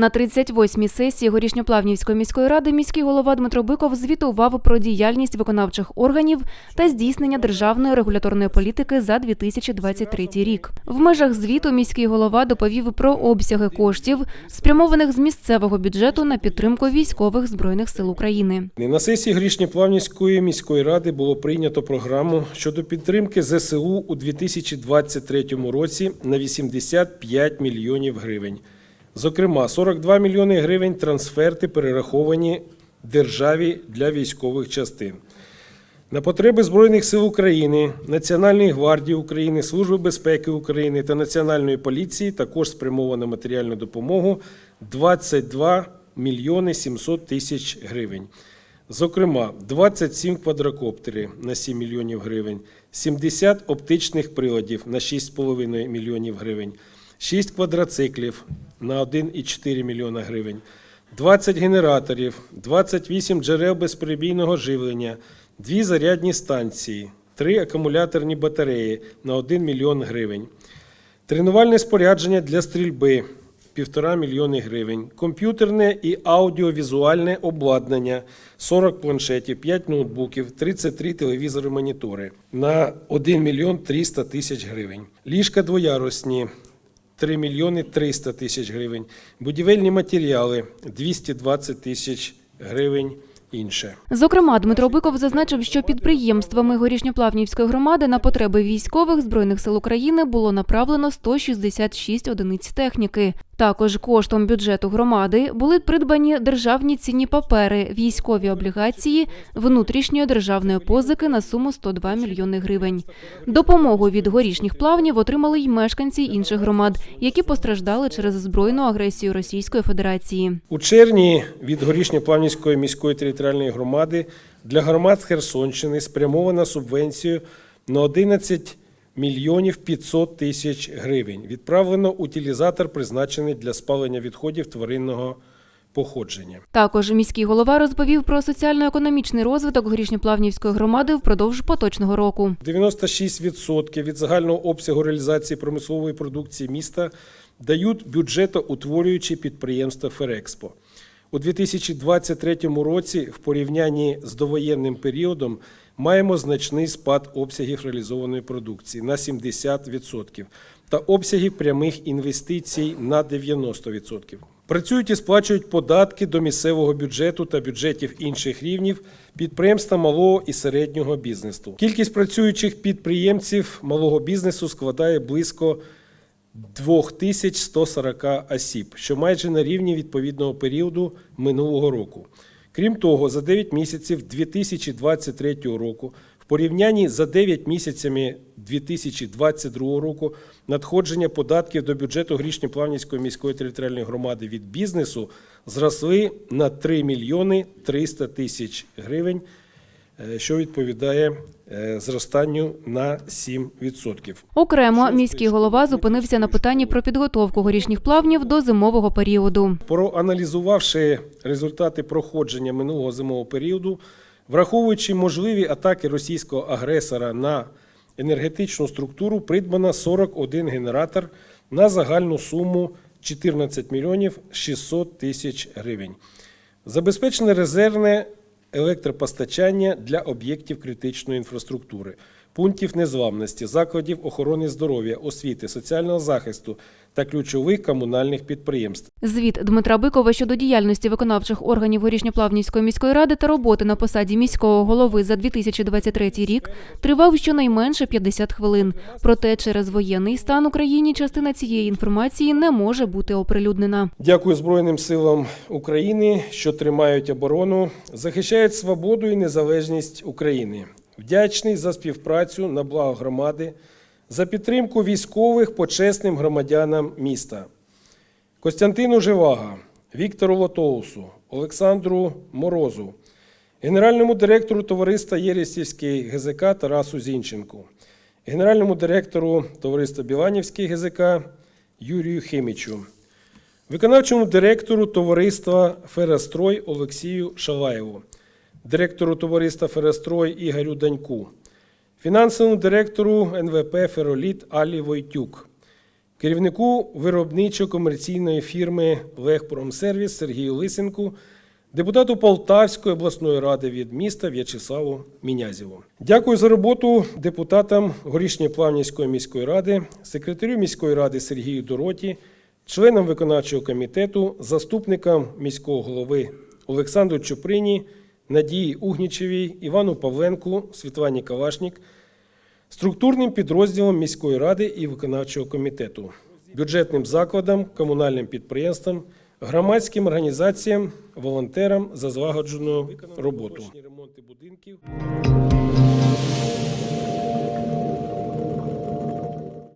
На 38-й сесії Горішньоплавнівської міської ради міський голова Дмитро Биков звітував про діяльність виконавчих органів та здійснення державної регуляторної політики за 2023 рік. В межах звіту міський голова доповів про обсяги коштів, спрямованих з місцевого бюджету на підтримку військових збройних сил України. На сесії Грішньоплавнівської міської ради було прийнято програму щодо підтримки ЗСУ у 2023 році на 85 мільйонів гривень. Зокрема, 42 мільйони гривень трансферти перераховані державі для військових частин. На потреби Збройних сил України, Національної гвардії України, Служби безпеки України та Національної поліції також спрямовано матеріальну допомогу 22 мільйони 700 тисяч гривень. Зокрема, 27 квадрокоптерів на 7 мільйонів гривень, 70 оптичних приладів на 6,5 мільйонів гривень, 6 квадроциклів на 1,4 мільйона гривень, 20 генераторів, 28 джерел безперебійного живлення, 2 зарядні станції, 3 акумуляторні батареї на 1 мільйон гривень. Тренувальне спорядження для стрільби 1,5 мільйони гривень, комп'ютерне і аудіовізуальне обладнання 40 планшетів, 5 ноутбуків, 33 телевізори монітори на 1 мільйон 300 тисяч гривень. Ліжка двоярусні 3 мільйони 300 тисяч гривень, будівельні матеріали 220 тисяч гривень інше. Зокрема, Дмитро Биков зазначив, що підприємствами Горішньоплавнівської громади на потреби військових збройних сил України було направлено 166 одиниць техніки. Також коштом бюджету громади були придбані державні цінні папери, військові облігації, внутрішньої державної позики на суму 102 мільйони гривень. Допомогу від горішніх плавнів отримали й мешканці інших громад, які постраждали через збройну агресію Російської Федерації. У червні від Горішньоплавнівської міської територіальної громади для громад Херсонщини спрямована субвенцію на 11 мільйонів 500 тисяч гривень. Відправлено утилізатор, призначений для спалення відходів тваринного походження. Також міський голова розповів про соціально-економічний розвиток Горішньоплавнівської громади впродовж поточного року. 96% від загального обсягу реалізації промислової продукції міста дають бюджетоутворюючі підприємства Ферекспо. У 2023 році, в порівнянні з довоєнним періодом, маємо значний спад обсягів реалізованої продукції на 70% та обсягів прямих інвестицій на 90%. Працюють і сплачують податки до місцевого бюджету та бюджетів інших рівнів підприємства малого і середнього бізнесу. Кількість працюючих підприємців малого бізнесу складає близько 2140 осіб, що майже на рівні відповідного періоду минулого року. Крім того, за 9 місяців 2023 року, в порівнянні за 9 місяцями 2022 року, надходження податків до бюджету Грішньоплавнівської міської територіальної громади від бізнесу зросли на 3 мільйони 300 тисяч гривень, що відповідає е, зростанню на 7%. Окремо міський голова зупинився на питанні про підготовку горішніх плавнів до зимового періоду. Проаналізувавши результати проходження минулого зимового періоду, враховуючи можливі атаки російського агресора на енергетичну структуру, придбано 41 генератор на загальну суму 14 мільйонів 600 тисяч гривень. Забезпечене резервне електропостачання для об'єктів критичної інфраструктури, пунктів незламності, закладів охорони здоров'я, освіти, соціального захисту та ключових комунальних підприємств. Звіт Дмитра Бикова щодо діяльності виконавчих органів Горішньоплавнівської міської ради та роботи на посаді міського голови за 2023 рік тривав щонайменше 50 хвилин. Проте через воєнний стан Україні частина цієї інформації не може бути оприлюднена. Дякую Збройним силам України, що тримають оборону, захищають свободу і незалежність України. Вдячний за співпрацю на благо громади, за підтримку військових почесним громадянам міста. Костянтину Живага, Віктору Лотоусу, Олександру Морозу, генеральному директору товариства Єресівський ГЗК Тарасу Зінченку, генеральному директору товариства Біланівський ГЗК Юрію Химічу, виконавчому директору товариства Ферестрой Олексію Шалаєву, директору товариства Ферестрой Ігорю Даньку, фінансовому директору НВП Фероліт Алі Войтюк, керівнику виробничо-комерційної фірми Легпромсервіс Сергію Лисенку, депутату Полтавської обласної ради від міста В'ячеславу Мінязєву. Дякую за роботу депутатам Горішньоплавнівської міської ради, секретарю міської ради Сергію Дороті, членам виконавчого комітету, заступникам міського голови Олександру Чуприні, Надії Угнічевій, Івану Павленку, Світлані Калашнік, структурним підрозділом міської ради і виконавчого комітету, бюджетним закладам, комунальним підприємствам, громадським організаціям, волонтерам за злагоджену роботу.